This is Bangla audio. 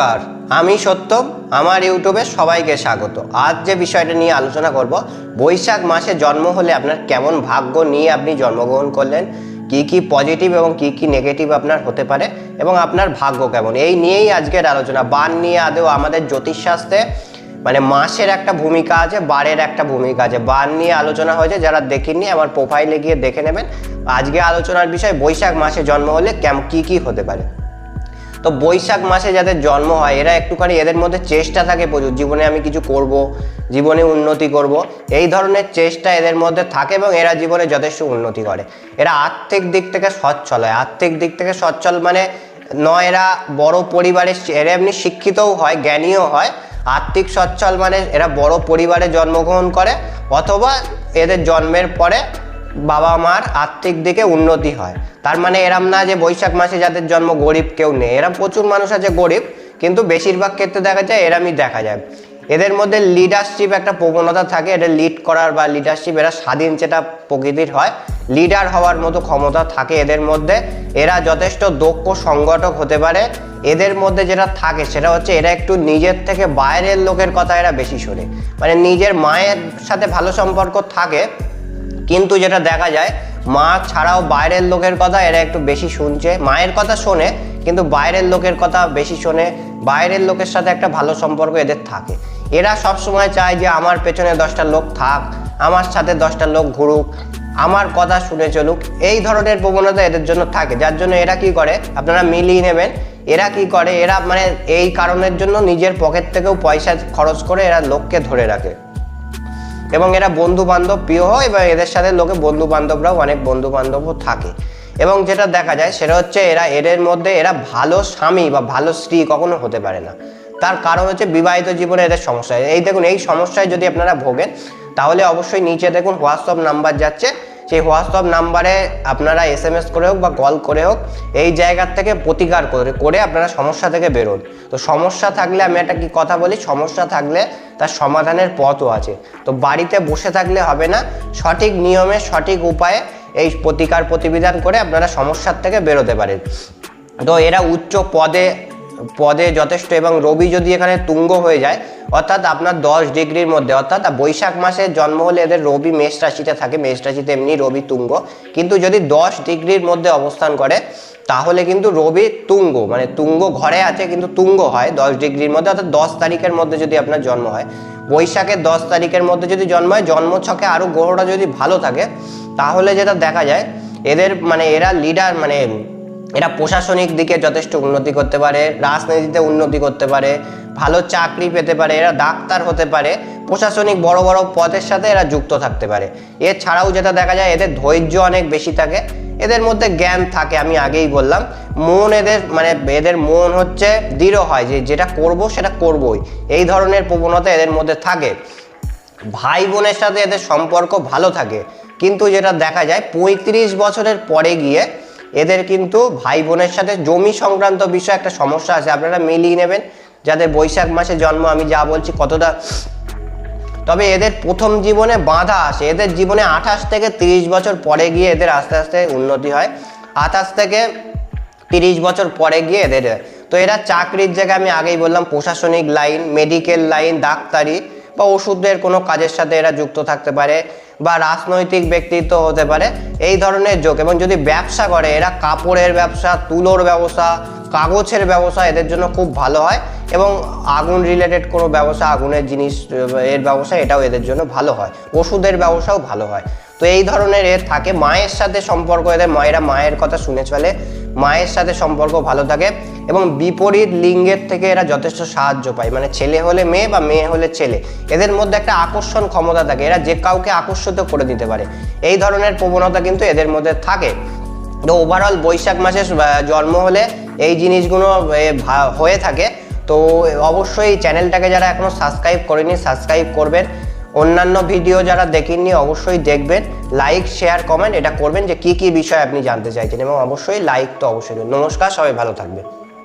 নমস্কার, আমি সত্যম, আমার ইউটিউবে সবাইকে স্বাগত। আজ যে বিষয়টা নিয়ে আলোচনা করব, বৈশাখ মাসে জন্ম হলে আপনার কেমন ভাগ্য নিয়ে আপনি জন্মগ্রহণ করলেন, কি কি পজিটিভ এবং কি কি নেগেটিভ আপনার হতে পারে, এবং আপনার ভাগ্য কেমন? এই নিয়েই আজকের আলোচনা। বান নিয়ে আদেও আমাদের জ্যোতিষশাস্ত্রে মানে মাসের একটা ভূমিকা আছে, বারের একটা ভূমিকা আছে। বার নিয়ে আলোচনা হয়েছে, যারা দেখেননি আমার প্রোফাইলে গিয়ে দেখে নেবেন। আজকে আলোচনার বিষয়, বৈশাখ মাসে জন্ম হলে কেম কী কী হতে পারে? তো বৈশাখ মাসে যাদের জন্ম হয়, এরা একটুখানি এদের মধ্যে চেষ্টা থাকে প্রচুর। জীবনে আমি কিছু করব, জীবনে উন্নতি করব। এই ধরনের চেষ্টা এদের মধ্যে থাকে এবং এরা জীবনে যথেষ্ট উন্নতি করে। এরা আর্থিক দিক থেকে সচ্ছল হয়। আর্থিক দিক থেকে সচ্ছল মানে নয়, এরা বড় পরিবারের এরা এমনি শিক্ষিতও হয়, জ্ঞানীও হয়। আর্থিক সচ্ছল মানে এরা বড় পরিবারে জন্মগ্রহণ করে, অথবা এদের জন্মের পরে বাবা মার আর্থিক দিকে উন্নতি হয়। তার মানে এরম না যে বৈশাখ মাসে যাদের জন্ম গরিব কেউ নেই। এরা প্রচুর মানুষ আছে গরিব, কিন্তু বেশিরভাগ ক্ষেত্রে দেখা যায় এরমই দেখা যায়। এদের মধ্যে লিডারশিপ একটা প্রবণতা থাকে। এটা লিড করার বা লিডারশিপ এরা স্বাধীন যেটা প্রকৃতির হয় লিডার হওয়ার মতো ক্ষমতা থাকে এদের মধ্যে। এরা যথেষ্ট দক্ষ সংগঠক হতে পারে। এদের মধ্যে যেটা থাকে সেটা হচ্ছে এরা একটু নিজের থেকে বাইরের লোকের কথা এরা বেশি শোনে। মানে নিজের মায়ের সাথে ভালো সম্পর্ক থাকে কিন্তু যেটা দেখা যায়, মা ছাড়াও বাইরের লোকের কথা এরা একটু বেশি শুনছে। মায়ের কথা শোনে, কিন্তু বাইরের লোকের কথা বেশি শোনে। বাইরের লোকের সাথে একটা ভালো সম্পর্ক এদের থাকে। এরা সব সময় চায় যে, আমার পেছনে দশটা লোক থাক, আমার সাথে দশটা লোক ঘুরুক, আমার কথা শুনে চলুক। এই ধরনের প্রবণতা এদের জন্য থাকে। যার জন্য এরা কি করে? আপনারা মিলিয়ে নেবেন। এরা কি করে? এরা মানে এই কারণের জন্য নিজের পকেট থেকেও পয়সা খরচ করে এরা লোককে ধরে রাখে। এবং এরা বন্ধু বান্ধব প্রিয় হয় এবং এদের সাথে লোকে বন্ধু বান্ধবরাও অনেক বন্ধু বান্ধবও থাকে। এবং যেটা দেখা যায় সেটা হচ্ছে এরা এদের মধ্যে এরা ভালো স্বামী বা ভালো স্ত্রী কখনো হতে পারে না। তার কারণ হচ্ছে বিবাহিত জীবনে এদের সমস্যা। এই দেখুন, এই সমস্যায় যদি আপনারা ভোগেন, তাহলে অবশ্যই নিচে দেখুন হোয়াটসঅ্যাপ নাম্বার যাচ্ছে। সেই হোয়াটসঅ্যাপ নাম্বারে আপনারা এস এম এস করে হোক বা কল করে হোক, এই জায়গার থেকে প্রতিকার করে করে আপনারা সমস্যা থেকে বেরোন। তো সমস্যা থাকলে আমি একটা কি কথা বলি? সমস্যা থাকলে তার সমাধানের পথও আছে। তো বাড়িতে বসে থাকলে হবে না। সঠিক নিয়মে, সঠিক উপায়ে এই প্রতিকার প্রতিবিধান করে আপনারা সমস্যার থেকে বেরোতে পারেন। তো এরা উচ্চ পদে পদে যথেষ্ট এবং রবি যদি এখানে তুঙ্গ হয়ে যায়, অর্থাৎ আপনার দশ ডিগ্রির মধ্যে, অর্থাৎ বৈশাখ মাসে জন্ম হলে এদের রবি মেষ রাশিতে থাকে, মেষ রাশিতে এমনি রবি তুঙ্গ। কিন্তু যদি দশ ডিগ্রির মধ্যে অবস্থান করে, তাহলে কিন্তু রবি তুঙ্গ মানে তুঙ্গ ঘরে আছে কিন্তু তুঙ্গ হয় দশ ডিগ্রির মধ্যে, অর্থাৎ দশ তারিখের মধ্যে যদি আপনার জন্ম হয়। বৈশাখের দশ তারিখের মধ্যে যদি জন্ম হয়, জন্মছকে আরও গ্রহটা যদি ভালো থাকে, তাহলে যেটা দেখা যায়, এদের মানে এরা লিডার মানে এরা প্রশাসনিক দিকে যথেষ্ট উন্নতি করতে পারে, রাজনীতিতে উন্নতি করতে পারে, ভালো চাকরি পেতে পারে, এরা ডাক্তার হতে পারে, প্রশাসনিক বড় বড় পদের সাথে এরা যুক্ত থাকতে পারে। এছাড়াও যেটা দেখা যায়, এদের ধৈর্য অনেক বেশি থাকে, এদের মধ্যে জ্ঞান থাকে, আমি আগেই বললাম। মন এদের মানে এদের মন হচ্ছে দৃঢ় হয়, যে যেটা করব সেটা করবই, এই ধরনের প্রবণতা এদের মধ্যে থাকে। ভাই বোনের সাথে এদের সম্পর্ক ভালো থাকে, কিন্তু যেটা দেখা যায়, পঁয়ত্রিশ বছরের পরে গিয়ে এদের কিন্তু ভাই বোনের সাথে জমি সংক্রান্ত বিষয়ে একটা সমস্যা আছে। আপনারা মিলিয়ে নেবেন। যাদের বৈশাখ মাসে জন্ম, আমি যা বলছি কতটা। তবে এদের প্রথম জীবনে বাধা আসে। এদের জীবনে আঠাশ থেকে তিরিশ বছর পরে গিয়ে এদের আস্তে আস্তে উন্নতি হয়। আঠাশ থেকে তিরিশ বছর পরে গিয়ে এদের তো এরা চাকরির জায়গায় আমি আগেই বললাম, প্রশাসনিক লাইন, মেডিকেল লাইন, ডাক্তারি বা ওষুধের কোনো কাজের সাথে এরা যুক্ত থাকতে পারে বা রাজনৈতিক ব্যক্তিত্ব হতে পারে, এই ধরনের যোগ। এবং যদি ব্যবসা করে, এরা কাপড়ের ব্যবসা, তুলোর ব্যবসা, কাগজের ব্যবসা, এদের জন্য খুব ভালো হয়। এবং আগুন রিলেটেড কোনো ব্যবসা, আগুনের জিনিস, এর ব্যবসা, এটাও এদের জন্য ভালো হয়। ওষুধের ব্যবসাও ভালো হয়। তো এই ধরনের এর থাকে। মায়ের সাথে সম্পর্ক, এদের মায়েরা মায়ের কথা শুনে চলে। মায়ের সাথে সম্পর্ক ভালো থাকে। এবং বিপরীত লিঙ্গের থেকে এরা যথেষ্ট সাহায্য পায়। মানে ছেলে হলে মেয়ে বা মেয়ে হলে ছেলে। এদের মধ্যে একটা আকর্ষণ ক্ষমতা থাকে। এরা যে কাউকে আকর্ষিত করে দিতে পারে। এই ধরনের প্রবণতা কিন্তু এদের মধ্যে থাকে। তো ওভারঅল বৈশাখ মাসে জন্ম হলে এই জিনিসগুলো হয়ে থাকে। তো অবশ্যই চ্যানেলটাকে যারা এখনও সাবস্ক্রাইব করেনি সাবস্ক্রাইব করবেন। অন্যান্য ভিডিও যারা দেখেননি অবশ্যই দেখবেন। লাইক শেয়ার কমেন্ট এটা করবেন যে কি কি বিষয় আপনি জানতে চাইছেন। এবং অবশ্যই লাইক তো অবশ্যই। নমস্কার, সবাই ভালো থাকবেন।